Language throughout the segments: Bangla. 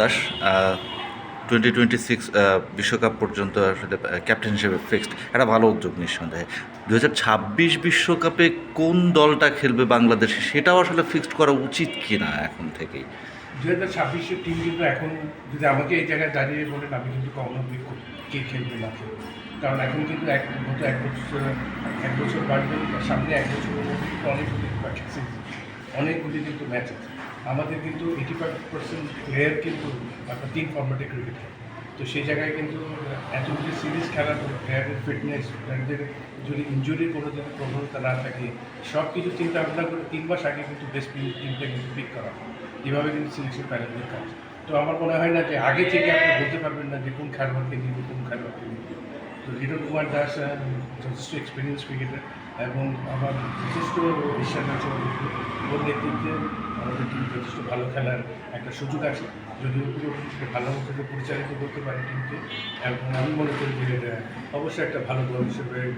দাস টোয়েন্টি টোয়েন্টি সিক্স বিশ্বকাপ পর্যন্ত আসলে ক্যাপ্টেন হিসেবে ফিক্সড একটা ভালো উদ্যোগ নিঃসন্দেহে। দু হাজার ছাব্বিশ বিশ্বকাপে কোন দলটা খেলবে বাংলাদেশে, সেটাও আসলে ফিক্সড করা উচিত কি না এখন থেকেই? দু হাজার ছাব্বিশের টিম কিন্তু এখন যদি আমাকে এই জায়গায় দাঁড়িয়ে বলেন, আমি কিন্তু কখনো কে খেলবে, না খেলবে। কারণ এখন কিন্তু এক, গত এক বছর এক বছর বাড়বে সামনে এক বছরের মধ্যে অনেকগুলি অনেকগুলি কিন্তু ম্যাচ আছে। আমাদের কিন্তু এইটি ফাইভ পার্সেন্ট প্লেয়ার কিন্তু আপনার তিন ফর্মেটে ক্রিকেট তো সেই জায়গায় কিন্তু এতগুলি সিরিজ খেলার প্লেয়ারের ফিটনেস প্লেয়ারদের যদি ইঞ্জুরির কোনো যদি প্রবণতা না থাকে সব কিছু চিন্তা ভাবনা করে তিন মাস আগে কিন্তু বেস্ট টিমটা কিন্তু পিক করা হয়। এভাবে কিন্তু সিলেকশন প্যানেলের কাজ। তো আমার মনে হয় না যে আগে থেকে আপনি বলতে পারবেন না যে কোন খেলোয়াড়কে নিব, কোন খেলোয়াড়কে নিব। তো লিটন কুমার দাস যথেষ্ট এক্সপিরিয়েন্স ক্রিকেটার এবং আমার যথেষ্ট বিশ্বাস আছে ওর নেতৃত্বে আমাদের টিম যথেষ্ট ভালো খেলার একটা সুযোগ আছে যদি ও পুরোপুরি ভালো মতো পরিচালিত করতে পারে টিমকে এবং আমি মনে করি যে অবশ্যই একটা ভালো দল হিসেবে পারে।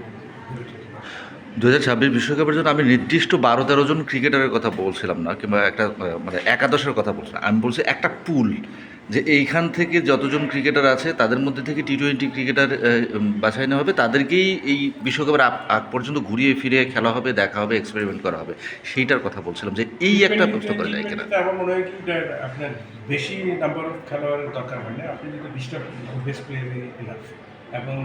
দু হাজার ছাব্বিশ বিশ্বকাপের জন্য আমি নির্দিষ্ট বারো তেরো জন ক্রিকেটারের কথা বলছিলাম না, কিংবা একটা মানে একাদশের কথা বলছিলাম। আমি বলছি একটা পুল যে এইখান থেকে যতজন ক্রিকেটার আছে তাদের মধ্যে থেকে টি টোয়েন্টি ক্রিকেটার বাছাই নেওয়া হবে। তাদেরকেই এই বিশ্বকাপের আগ- পর্যন্ত ঘুরিয়ে ফিরে খেলা হবে দেখা হবে এক্সপেরিমেন্ট করা হবে। সেইটার কথা বলছিলাম যে এই একটা প্রশ্ন করা যায় কিনা। আমার মনে হয় কি আপনার বেশি নাম্বার অফ খেলোয়াড়ের দরকার হয় না। আপনি যদি বিশটা বেস্ট প্লেয়ারই এবং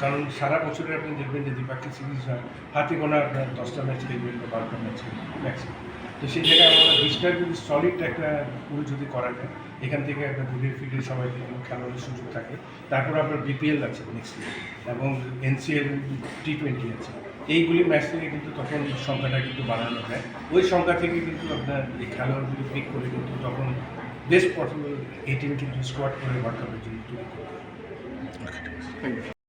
কারণ সারা বছরে আপনি দেখবেন যে দ্বিপাক্ষিক সিরিজ হয় হাতে গোনা আপনার দশটা ম্যাচ খেলবেন বা বারোটা ম্যাচ ম্যাক্সিমাম তো সেই জায়গায় আমরা বিশটা যদি সলিড একটা পুল যদি করা যায়, এখান থেকে একটা ঘুরে ফিরে সবাই খেলানোর সুযোগ থাকে, তারপর আপনার বিপিএল আছে নেক্সট ইয়ার এবং এনসিএল টি টোয়েন্টি আছে। এইগুলি ম্যাচ থেকে কিন্তু তখন সংখ্যাটা কিন্তু বাড়ানো যায়। ওই সংখ্যা থেকে কিন্তু আপনার এই খেলোয়াড়গুলি পিক করে, কিন্তু তখন বেস্ট পসিবল এই টিম কিন্তু স্কোয়াড করে ওয়ার্ল্ড কাপের জন্য তৈরি। Thank you